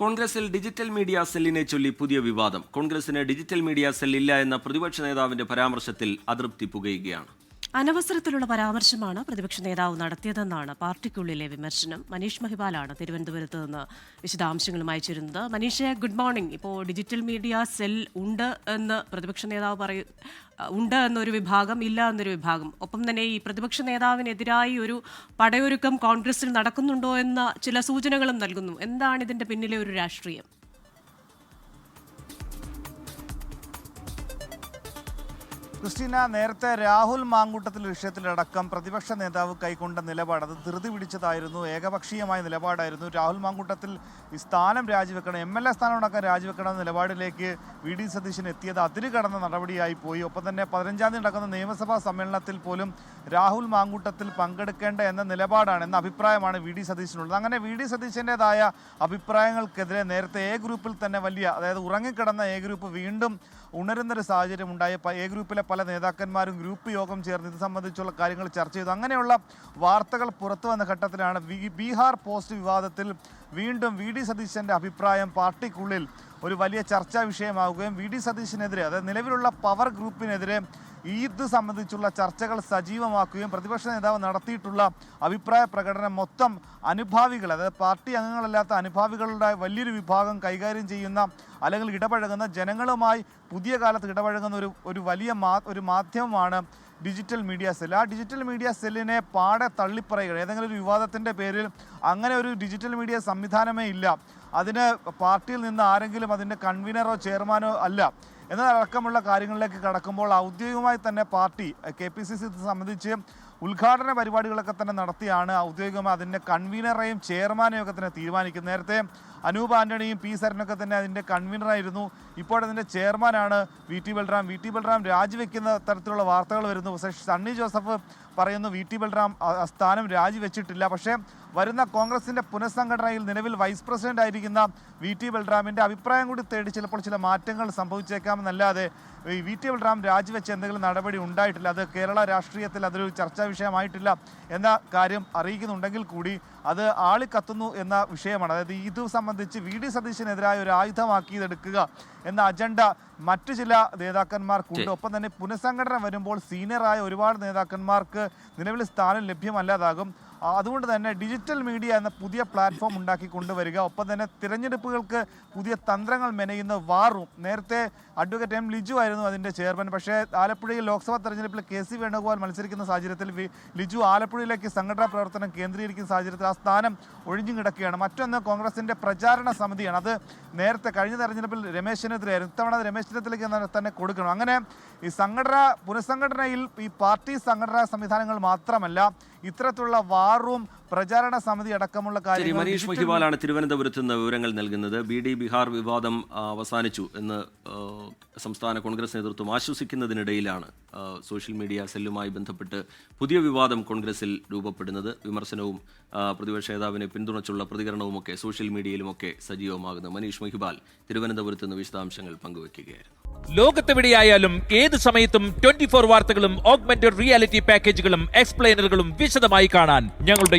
കോൺഗ്രസിൽ digital media സെല്ലിനെ ചൊല്ലി പുതിയ വിവാദം. കോൺഗ്രസിന് ഡിജിറ്റൽ മീഡിയ സെല്ലില്ല എന്ന പ്രതിപക്ഷ നേതാവിന്റെ പരാമർശത്തിൽ അതൃപ്തി പുകയുകയാണ്. അനവസരത്തിലുള്ള പരാമർശമാണ് പ്രതിപക്ഷ നേതാവ് നടത്തിയതെന്നാണ് പാർട്ടിക്കുള്ളിലെ വിമർശനം. മനീഷ് മഹിപാലാണ് തിരുവനന്തപുരത്ത് നിന്ന് വിശദാംശങ്ങളുമായി ചേരുന്നത്. മനീഷെ ഗുഡ് മോർണിംഗ് ഇപ്പോൾ ഡിജിറ്റൽ മീഡിയ സെൽ ഉണ്ട് എന്ന് പ്രതിപക്ഷ നേതാവ് പറയൂ ഉണ്ട് എന്നൊരു വിഭാഗം ഇല്ല എന്നൊരു വിഭാഗം. ഒപ്പം തന്നെ ഈ പ്രതിപക്ഷ നേതാവിനെതിരായി ഒരു പടയൊരുക്കം കോൺഗ്രസിൽ നടക്കുന്നുണ്ടോ എന്ന ചില സൂചനകളും നൽകുന്നു. എന്താണ് ഇതിന്റെ പിന്നിലെ ഒരു രാഷ്ട്രീയം? ക്രിസ്റ്റീന നേരത്തെ രാഹുൽ മാങ്കൂട്ടത്തിൽ വിഷയത്തിലടക്കം പ്രതിപക്ഷ നേതാവ് കൈക്കൊണ്ട നിലപാട് അത് ധൃതി പിടിച്ചതായിരുന്നു ഏകപക്ഷീയമായ നിലപാടായിരുന്നു. രാഹുൽ മാങ്കൂട്ടത്തിൽ ഈ സ്ഥാനം രാജിവെക്കണം എം എൽ എ സ്ഥാനം അടക്കം രാജിവെക്കണം എന്ന നിലപാടിലേക്ക് വി. ഡി. സതീശൻ എത്തിയത് അതിര് കടന്ന നടപടിയായി പോയി. ഒപ്പം തന്നെ പതിനഞ്ചാം തീയതി നടക്കുന്ന നിയമസഭാ സമ്മേളനത്തിൽ പോലും രാഹുൽ മാങ്കൂട്ടത്തിൽ പങ്കെടുക്കേണ്ട എന്ന നിലപാടാണ് എന്ന അഭിപ്രായമാണ് വി. ഡി. സതീശനുള്ളത്. അങ്ങനെ വി. ഡി. സതീശന്റെതായ അഭിപ്രായങ്ങൾക്കെതിരെ നേരത്തെ എ ഗ്രൂപ്പിൽ തന്നെ വലിയ അതായത് ഉറങ്ങിക്കിടന്ന എ ഗ്രൂപ്പ് വീണ്ടും ഉണരുന്നൊരു സാഹചര്യം ഉണ്ടായ എ ഗ്രൂപ്പിലെ പല നേതാക്കന്മാരും ഗ്രൂപ്പ് യോഗം ചേർന്ന് ഇത് സംബന്ധിച്ചുള്ള കാര്യങ്ങൾ ചർച്ച ചെയ്തു. അങ്ങനെയുള്ള വാർത്തകൾ പുറത്തു വന്ന ഘട്ടത്തിലാണ് ബീഹാർ പോസ്റ്റ് വിവാദത്തിൽ വീണ്ടും വി. ഡി. സതീശന്റെ അഭിപ്രായം പാർട്ടിക്കുള്ളിൽ ഒരു വലിയ ചർച്ചാ വിഷയമാവുകയും വി ഡി സതീശിനെതിരെ അതായത് നിലവിലുള്ള പവർ ഗ്രൂപ്പിനെതിരെ ഈദ് സംബന്ധിച്ചുള്ള ചർച്ചകൾ സജീവമാക്കുകയും പ്രതിപക്ഷ നേതാവ് നടത്തിയിട്ടുള്ള അഭിപ്രായ പ്രകടനം മൊത്തം അനുഭാവികൾ അതായത് പാർട്ടി അംഗങ്ങളല്ലാത്ത അനുഭാവികളുടെ വലിയൊരു വിഭാഗം കൈകാര്യം ചെയ്യുന്ന അല്ലെങ്കിൽ ഇടപഴകുന്ന ജനങ്ങളുമായി പുതിയ കാലത്ത് ഇടപഴകുന്ന ഒരു ഒരു വലിയ മാ ഒരു മാധ്യമമാണ് ഡിജിറ്റൽ മീഡിയ സെൽ. ആ ഡിജിറ്റൽ മീഡിയ സെല്ലിനെ പാടെ തള്ളിപ്പറയുക ഏതെങ്കിലും ഒരു വിവാദത്തിന്റെ പേരിൽ അങ്ങനെ ഒരു ഡിജിറ്റൽ മീഡിയ സംവിധാനമേ ഇല്ല. അതിന് പാർട്ടിയിൽ നിന്ന് ആരെങ്കിലും അതിന്റെ കൺവീനറോ ചെയർമാനോ അല്ല എന്നതടക്കമുള്ള കാര്യങ്ങളിലേക്ക് കടക്കുമ്പോൾ ഔദ്യോഗികമായി തന്നെ party K P C C സംബന്ധിച്ച് ഉദ്ഘാടന പരിപാടികളൊക്കെ തന്നെ നടത്തിയാണ് ഔദ്യോഗികമായി അതിന്റെ കൺവീനറെയും ചെയർമാനെയും ഒക്കെ തന്നെ തീരുമാനിക്കുന്നത് നേരത്തെ അനൂപ് ആന്റണിയും പി സരനൊക്കെ തന്നെ അതിന്റെ കൺവീനറായിരുന്നു. ഇപ്പോൾ അതിന്റെ ചെയർമാനാണ് V T Balram. V T Balram രാജിവെക്കുന്ന തരത്തിലുള്ള വാർത്തകൾ വരുന്നു. പക്ഷേ സണ്ണി ജോസഫ് പറയുന്നു വി ടി ബൽറാം സ്ഥാനം രാജിവെച്ചിട്ടില്ല. പക്ഷേ വരുന്ന കോൺഗ്രസിന്റെ പുനഃസംഘടനയിൽ നിലവിൽ വൈസ് പ്രസിഡന്റ് ആയിരിക്കുന്ന വി ടി ബൽറാമിന്റെ അഭിപ്രായം കൂടി തേടി ചിലപ്പോൾ ചില മാറ്റങ്ങൾ സംഭവിച്ചേക്കാമെന്നല്ലാതെ വി ടി ബൽറാം രാജിവെച്ച എന്തെങ്കിലും നടപടി ഉണ്ടായിട്ടില്ല. അത് കേരള രാഷ്ട്രീയത്തിൽ അതൊരു ചർച്ചാ വിഷയമായിട്ടില്ല എന്ന കാര്യം അറിയിക്കുന്നുണ്ടെങ്കിൽ കൂടി അത് ആളി കത്തുന്നു എന്ന വിഷയമാണ്. അതായത് ഇത് സംബന്ധിച്ച് വി ഡി സതീശനെതിരായ ഒരു ആയുധമാക്കി ഇതെടുക്കുക എന്ന അജണ്ട മറ്റു ചില നേതാക്കന്മാർക്കുണ്ട്. ഒപ്പം തന്നെ പുനഃസംഘടന വരുമ്പോൾ സീനിയറായ ഒരുപാട് നേതാക്കന്മാർക്ക് നിലവിൽ സ്ഥാനം ലഭ്യമല്ലാതാകും. അതുകൊണ്ട് തന്നെ ഡിജിറ്റൽ മീഡിയ എന്ന പുതിയ പ്ലാറ്റ്ഫോം ഉണ്ടാക്കി കൊണ്ടുവരിക. ഒപ്പം തന്നെ തിരഞ്ഞെടുപ്പുകൾക്ക് പുതിയ തന്ത്രങ്ങൾ മെനയുന്ന വാറും നേരത്തെ അഡ്വക്കേറ്റ് എം ലിജു ആയിരുന്നു അതിന്റെ ചെയർമാൻ. പക്ഷേ ആലപ്പുഴയിൽ ലോക്സഭാ തെരഞ്ഞെടുപ്പിൽ കെ സി വേണുഗോപാൽ മത്സരിക്കുന്ന സാഹചര്യത്തിൽ ലിജു ആലപ്പുഴയിലേക്ക് സംഘടനാ പ്രവർത്തനം കേന്ദ്രീകരിക്കുന്ന സാഹചര്യത്തിൽ ആ സ്ഥാനം ഒഴിഞ്ഞു കിടക്കുകയാണ്. മറ്റൊന്ന് കോൺഗ്രസിന്റെ പ്രചാരണ സമിതിയാണ്. അത് നേരത്തെ കഴിഞ്ഞ തെരഞ്ഞെടുപ്പിൽ രമേശ് ഇത്തവണ രമേശ് ചെന്നിത്തലയ്ക്ക് തന്നെ കൊടുക്കണം. അങ്ങനെ ഈ സംഘടന പുനഃസംഘടനയിൽ ഈ പാർട്ടി സംഘടനാ സംവിധാനങ്ങൾ മാത്രമല്ല ഇത്തരത്തിലുള്ള വാറും പ്രചാരണ സമിതി അടക്കമുള്ള കാര്യം മനീഷ് മഹിവാലാണ് മഹിബാലാണ് തിരുവനന്തപുരത്ത് നിന്ന് വിവരങ്ങൾ നൽകുന്നത്. ബി ഡി ബിഹാർ വിവാദം അവസാനിച്ചു എന്ന് സംസ്ഥാന കോൺഗ്രസ് നേതൃത്വം ആശ്വസിക്കുന്നതിനിടയിലാണ് സോഷ്യൽ മീഡിയ സെല്ലുമായി ബന്ധപ്പെട്ട് പുതിയ വിവാദം കോൺഗ്രസിൽ രൂപപ്പെടുന്നത്. വിമർശനവും പ്രതിപക്ഷ നേതാവിനെ പിന്തുണച്ചുള്ള പ്രതികരണവുമൊക്കെ സോഷ്യൽ മീഡിയയിലുമൊക്കെ സജീവമാകുന്നു. മനീഷ് മഹിബാൽ തിരുവനന്തപുരത്ത് നിന്ന് വിശദാംശങ്ങൾ പങ്കുവയ്ക്കുകയായിരുന്നു ലോകത്തെവിടെയായാലും ഏത് സമയത്തും ട്വന്റി ഫോർ വാർത്തകളും ഓഗ്മെന്റഡ് റിയാലിറ്റി പാക്കേജുകളും എക്സ്പ്ലെയിനറുകളും വിശദമായി കാണാൻ ഞങ്ങളുടെ